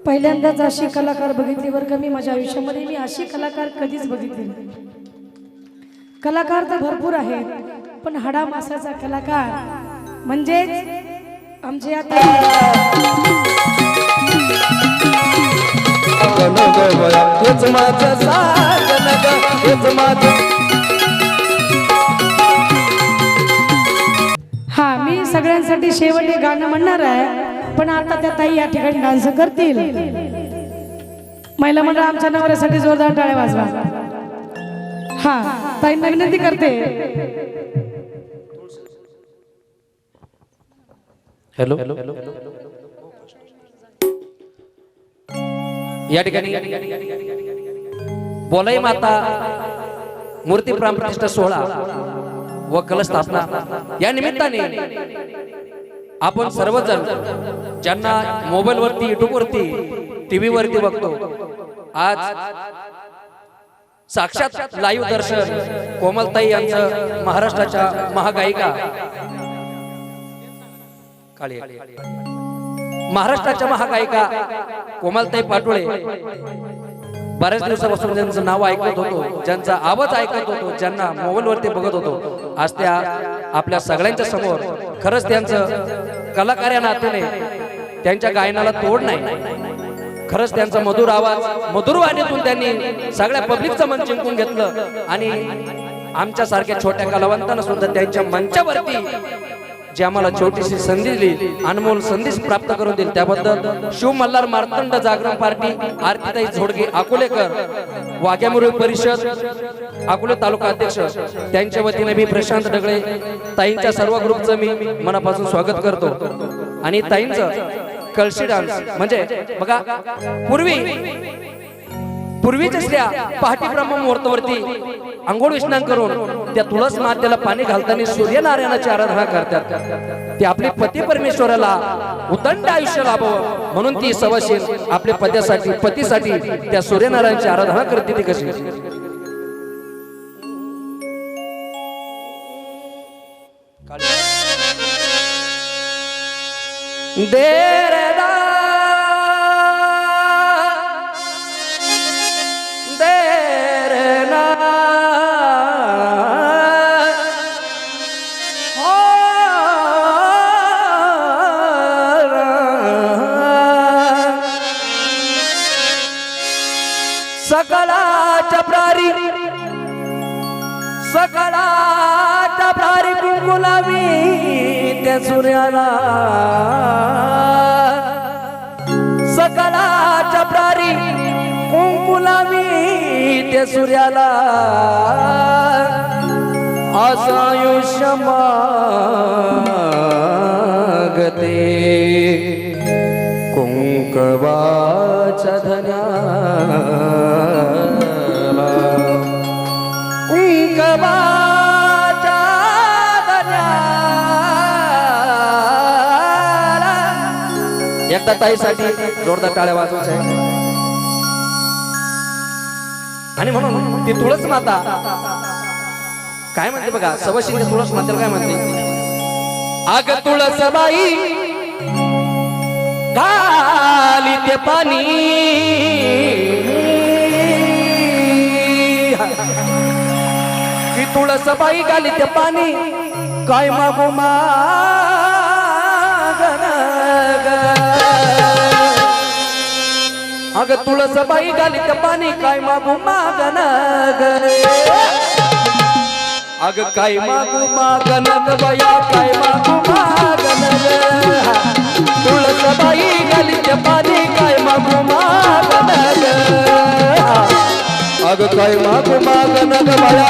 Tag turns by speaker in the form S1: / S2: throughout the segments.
S1: पहिल्यांदाच अशी कलाकार बघितली बरं का मी माझ्या आयुष्यामध्ये मी अशी कलाकार कधीच बघितली. कलाकार तर भरपूर आहेत पण हाडा मासाचा कलाकार म्हणजेच आमचे हा मी सगळ्यांसाठी शेवटी गाणं म्हणणार आहे पण आता त्या ताई या ठिकाणी डान्स करतील. महिला मंडळ आमच्या नवऱ्यासाठी जोरदार टाळ्या वाजवा. हा ताईंना विनंती करते.
S2: हॅलो. या ठिकाणी बोलाई माता मूर्ती प्राणप्रतिष्ठा सोहळा व कलश स्थापना या निमित्ताने आपण सर्वजण ज्यांना मोबाईल वरती युट्यूब वरती टीव्ही वरती बघतो. आज साक्षात लाईव्ह दर्शन कोमलताई यांचं महाराष्ट्राच्या महागायिका. काळी. महाराष्ट्राच्या महागायिका कोमलताई पाटोळे. बऱ्याच दिवसापासून ज्यांचं नाव ऐकत होतो ज्यांचा आवाज ऐकत होतो ज्यांना मोबाईलवरती बघत होतो. आज त्या आपल्या सगळ्यांच्या समोर खरंच त्यांचं कलाकार या नात्याने त्यांच्या गायनाला तोड नाही. खरंच त्यांचा मधुर आवाज मधुर वाणीतून त्यांनी सगळ्या पब्लिकचं मन जिंकून घेतलं आणि आमच्यासारख्या छोट्या कलावंतांना सुद्धा त्यांच्या मंचावरती जे आम्हाला छोटीशी संधी दिली अनमोल संधी प्राप्त करून दिली. त्याबद्दल शिव मल्हार मार्तंड जागरण पार्टी आरतीताई झोडगे अकोलेकर वाघ्यामुरी परिषद अकोले तालुका अध्यक्ष त्यांच्या वतीने मी प्रशांत डगळे ताईंच्या सर्व ग्रुपचं मी मनापासून स्वागत करतो. आणि ताईंचं कळशी डान्स म्हणजे बघा पूर्वी पूर्वीच असल्या पहाटे ब्रह्म मुहूर्तावरती आंघोळ विस्नान करून त्या तुळस मातेला पाणी घालताना सूर्यनारायणाची आराधना करतात. ते आपले पती परमेश्वराला उदंड आयुष्य लाभावं म्हणून ती सवशील आपल्या पत्यासाठी पतीसाठी त्या सूर्यनारायणाची आराधना करते ती कशी? देरदा सकळाच्या प्रारी कुंकुलावी त्या सूर्याला. सकळाच्या प्रारी कुंकुलावी त्या सूर्याला. असं आयुष्य मागते. कुंकवाच्या धन्याला एकदा ताईसाठी जोरदार टाळ्या वाजवायच्या. आणि म्हणून ती तुळस माता. काय म्हणते बघा सवशिंग तुळस मात्र काय म्हणते? आग तुळस बाई घाली ते पाणी. तुळस बाई घाली ते पाणी. काय मागू ग. अग तुळस बाई घाली ते पाणी काय मागू मागन ग अग काय मागू मागन ग बया काय मागू मागन तुळस बाई घाली ते पाणी काय मागू मागन ग अग काय मागू मागन बया?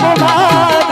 S2: काय मागू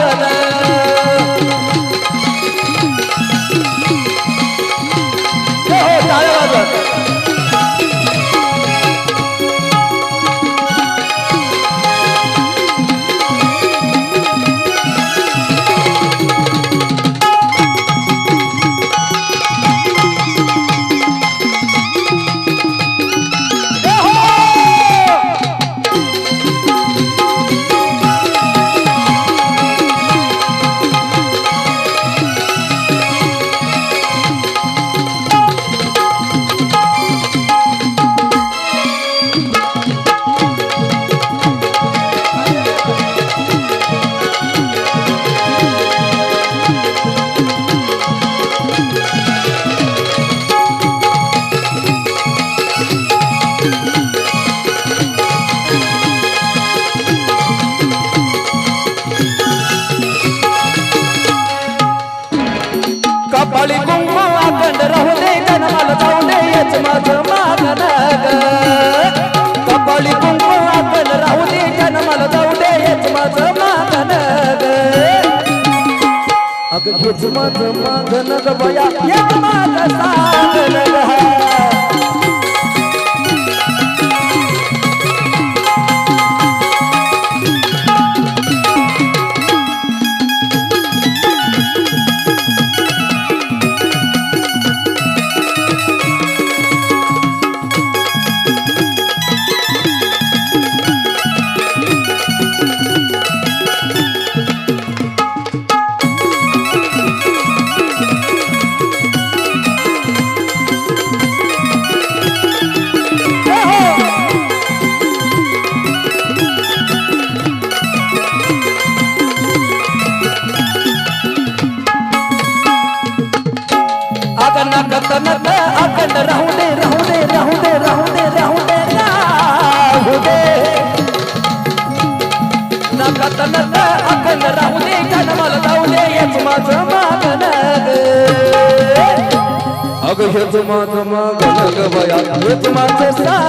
S2: हेच माझं मागन ग या हेच माझं सागन अगं हेच माझं मागन ग बया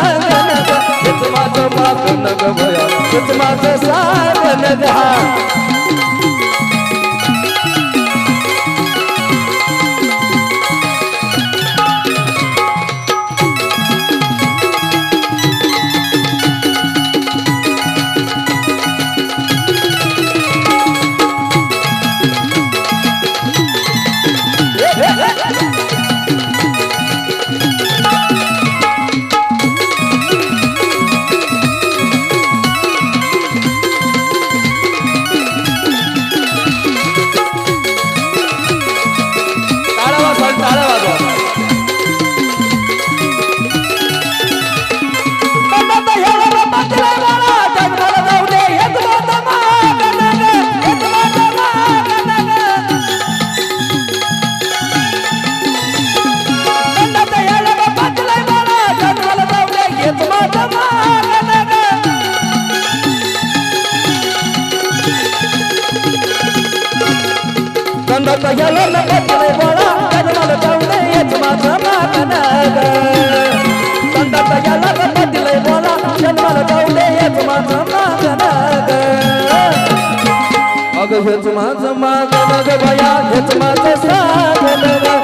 S2: हेच माझं मागण ग बया हेच माझं साधन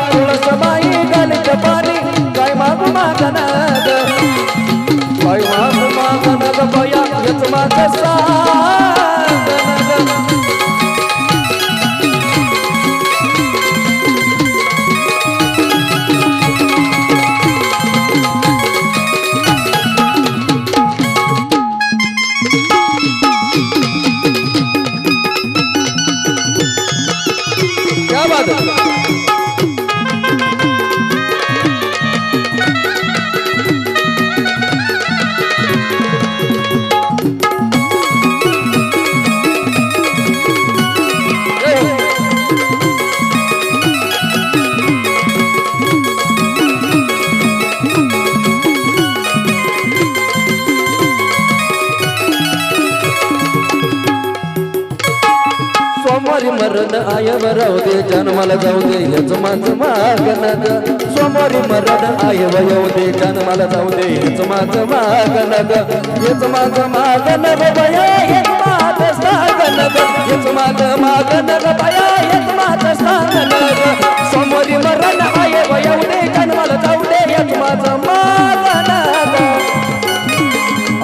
S2: मरण राहू दे जन्माला जाऊ दे हेच माझं मागण ग. सोमवारी मरण आहे वयव दे जन्माला जाऊ दे हेच माझं मागण ग. हेच माझं मागण ग बया हेच माझं सागन ग. हेच माझं मागण ग बया हेच माझं सागन ग. सोमवारी मरण आहे वयव दे जन्माला जाऊ दे हेच माझं मागण ग.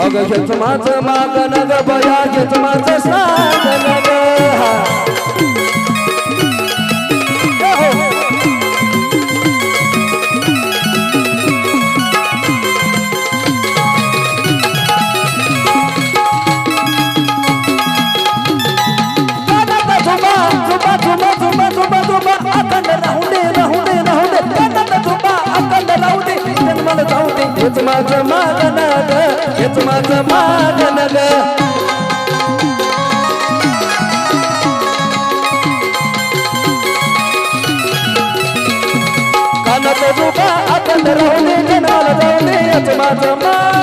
S2: अगं हेच माझं मागण ग बया हेच माझं सागन ग. माझं मागण. ग कानात रुपा अखंड राहू जनाला जन्माला याच माझं मागण.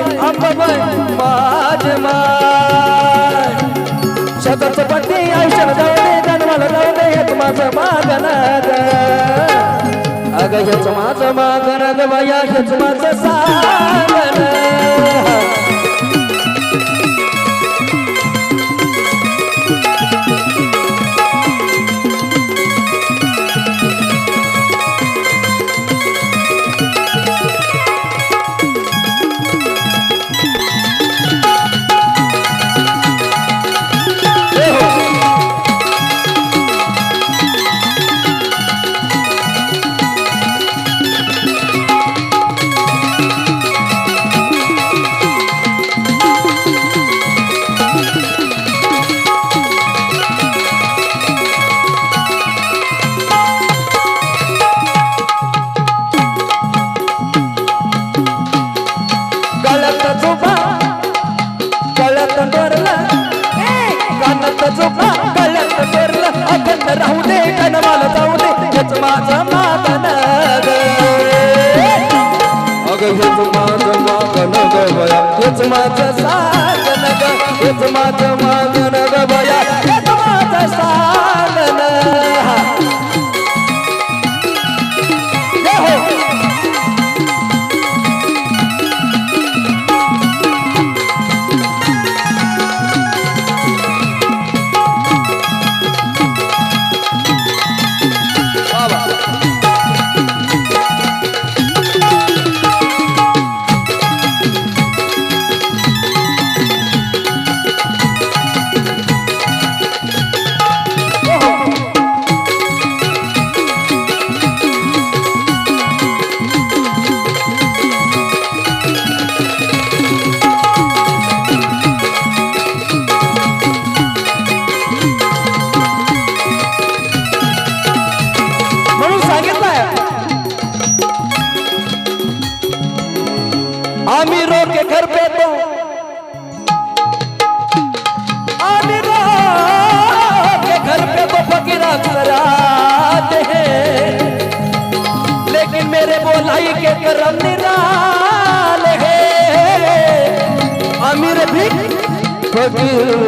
S2: माय अंबाबाई माझे माय शतच पती आयुष्याला जाऊ दे जन्माला जाऊ दे माझं मागण अग हेच माझं माझं मागन अग हेच माझं मागन गवया हेच माझं साधन ग हेच माझं मागन गवया माझं सा Thank.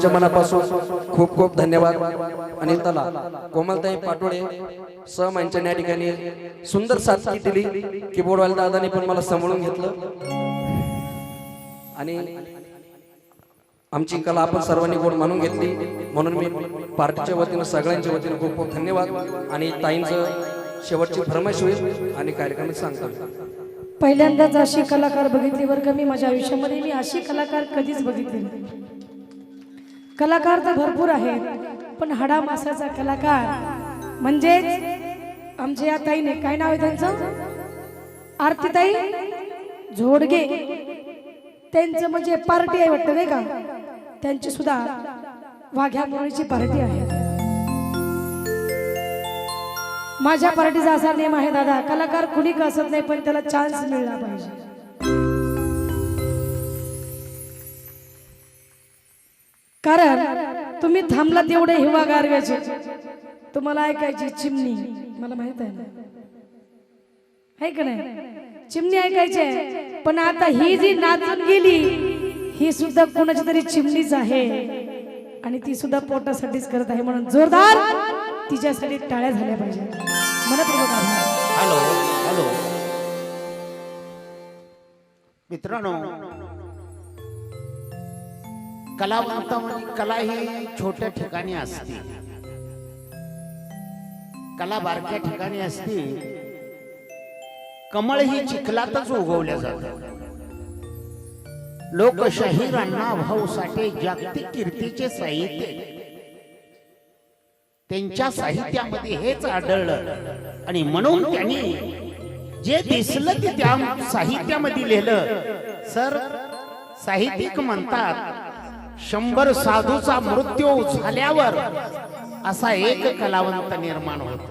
S2: सर्वांच्या मनापासून खूप खूप धन्यवाद. आणि कोमलताई पाटोळे सम यांच्या या ठिकाणी सुंदर साथी दिली. कीबोर्डवाल्या दादाने पण मला सांभाळून घेतलं. आणि आमची कला आपण सर्वांनी गोड मानून घेतली. म्हणून मी पार्टीच्या वतीनं सगळ्यांच्या वतीनं खूप खूप धन्यवाद. आणि ताईंचं शेवटची फरमाईश होईल आणि कार्यक्रम सांगतो.
S1: पहिल्यांदाच अशी कलाकार बघितली बरं का मी माझ्या आयुष्यामध्ये मी अशी कलाकार कधीच बघितली नाही. कलाकार तर भरपूर आहेत पण हाडा मासाचा कलाकार म्हणजेच आमच्या या ताईने काय नाव आहे त्यांचं? आरतीताई झोडगे. त्यांचं म्हणजे पार्टी आहे वाटतं नाही का? त्यांची सुद्धा वाघ्या मुरळीची पार्टी आहे. माझ्या पार्टीचा असा नियम आहे दादा कलाकार कुणी का असत नाही पण त्याला चान्स मिळला पाहिजे. कारण तुम्ही थांबला तेवढे हिवा गारव्याचे तुम्हाला ऐकायची चिमणी. मला माहीत आहे ना? आहे का नाही? चिमणी ऐकायची पण आता ही जी नाचून गेली ही सुद्धा कोणाची तरी चिमणीच आहे. आणि ती सुद्धा पोटासाठीच करत आहे म्हणून जोरदार तिच्यासाठी टाळ्या झाल्या पाहिजे मनपूर्वक
S3: हॅलो हॅलो. मित्रांनो कलावंत म्हणजे कला ही छोट्या ठिकाणी असते. कला बारक्या ठिकाणी असते. कमळ ही चिखलातच उगवल्या जातात. लोकशाहीर अण्णा भाऊ साठे जागतिक कीर्तीचे साहित्य. त्यांच्या साहित्यामध्ये हेच आढळलं. आणि म्हणून त्यांनी जे दिसलं ते त्या साहित्यामध्ये लिहिलं. सर साहित्यिक म्हणतात शंभर साधूचा मृत्यू झाल्यावर असा एक कलावंत निर्माण होतो.